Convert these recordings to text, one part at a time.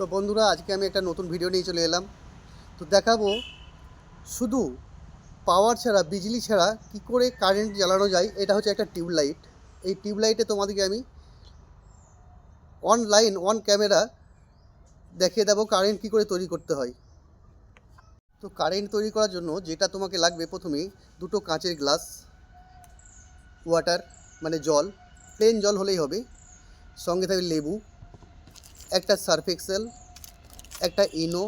তো বন্ধুরা, আজকে আমি একটা নতুন ভিডিও নিয়ে চলে এলাম। তো দেখাবো, শুধু পাওয়ার ছাড়া, বিজলি ছাড়া কি করে কারেন্ট জ্বালানো যায়, এটা হচ্ছে একটা টিউবলাইট। এই টিউবলাইটে তোমাদেরকে আমি অনলাইন অন ক্যামেরা দেখিয়ে দেবো কারেন্ট কী করে তৈরি করতে হয়। তো কারেন্ট তৈরি করার জন্য যেটা তোমাকে লাগবে প্রথমেই দুটো কাঁচের গ্লাস ওয়াটার মানে জল। প্লেন জল হলেই হবে। সঙ্গে থাকবে লেবু। একটা সার্ফ এক্সেল, একটা ইনো,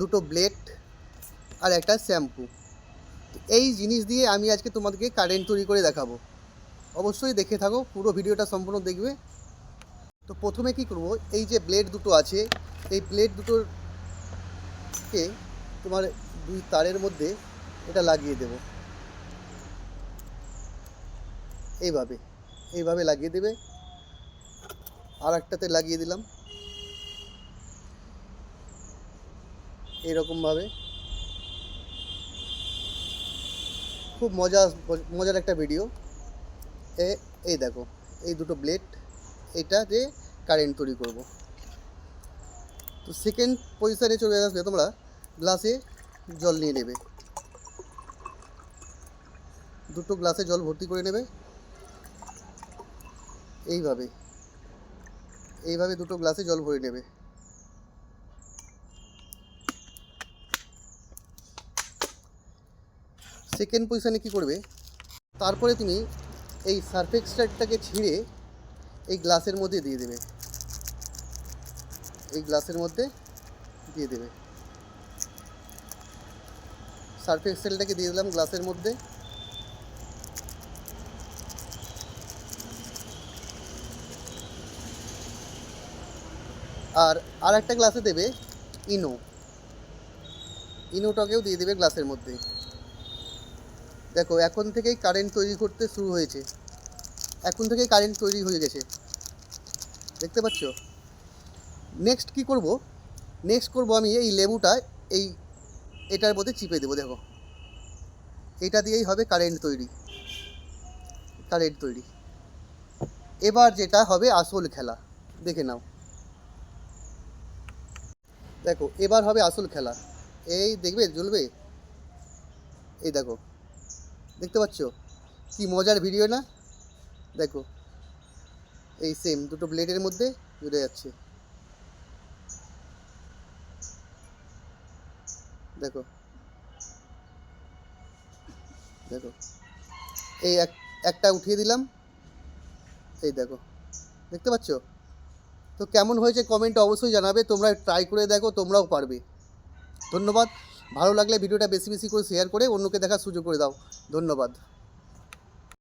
দুটো ব্লেড আর একটা শ্যাম্পু। এই জিনিস দিয়ে আমি আজকে তোমাদেরকে কারেন্ট তৈরি করে দেখাবো। অবশ্যই দেখে থাকো, পুরো ভিডিওটা সম্পূর্ণ দেখবে। তো প্রথমে কি করব, এই যে ব্লেড দুটো আছে, এই ব্লেড দুটোকে তোমার দুই তারের মধ্যে এটা লাগিয়ে দেব। এইভাবে এইভাবে লাগিয়ে দেবে। আর একটাতে লাগিয়ে দিলাম। এইরকমভাবে। খুব মজা, মজার একটা ভিডিও। এ, এই দেখো, এই দুটো ব্লেড এটা দিয়ে কারেন্ট তৈরি করব। তো সেকেন্ড পজিশানে চলে আসবে তোমরা গ্লাসে জল নিয়ে নেবে। দুটো গ্লাসে জল ভর্তি করে নেবে। এইভাবে। এইভাবে দুটো গ্লাসে জল ভরে নেবে। সেকেন্ড পজিশানে কি করবে? তারপরে তুমি এই সার্ফ এক্সট্রাক্টটাকে ছিঁড়ে এই গ্লাসের মধ্যে দিয়ে দেবে। এই গ্লাসের মধ্যে দিয়ে দেবে। সার্ফ এক্সেলটাকে দিয়ে দিলাম গ্লাসের মধ্যে। আর আর একটা গ্লাসে দেবে ইনো। ইনোটাকেও দিয়ে দেবে গ্লাসের মধ্যে। দেখো, এখন থেকেই কারেন্ট তৈরি করতে শুরু হয়েছে। এখন থেকেই কারেন্ট তৈরি হয়ে গেছে। দেখতে পাচ্ছ? নেক্সট কি করব? নেক্সট করব আমি এই লেবুটা, এই এটার মধ্যে চিপে দেবো, দেখো। এটা দিয়েই হবে কারেন্ট তৈরি। কারেন্ট তৈরি। এবার যেটা হবে আসল খেলা। দেখে নাও। দেখো, এবার হবে আসল খেলা। এই দেখবে, জ্বলবে? এই দেখো, দেখতে পাচ্ছ? কি মজার ভিডিও না? দেখো, এই সেম দুটো ব্লেডের মধ্যে জুড়ে যাচ্ছে। দেখো দেখো, এই এক, একটা উঠিয়ে দিলাম। এই দেখো, দেখতে পাচ্ছ? তো কেমন হয়েছে কমেন্টে অবশ্যই জানাবে, তোমরা ট্রাই করে দেখো, তোমরাও পারবে। ধন্যবাদ। ভালো লাগলে ভিডিওটা বেশি বেশি করে শেয়ার করে অন্যকে দেখার সুযোগ করে দাও। ধন্যবাদ।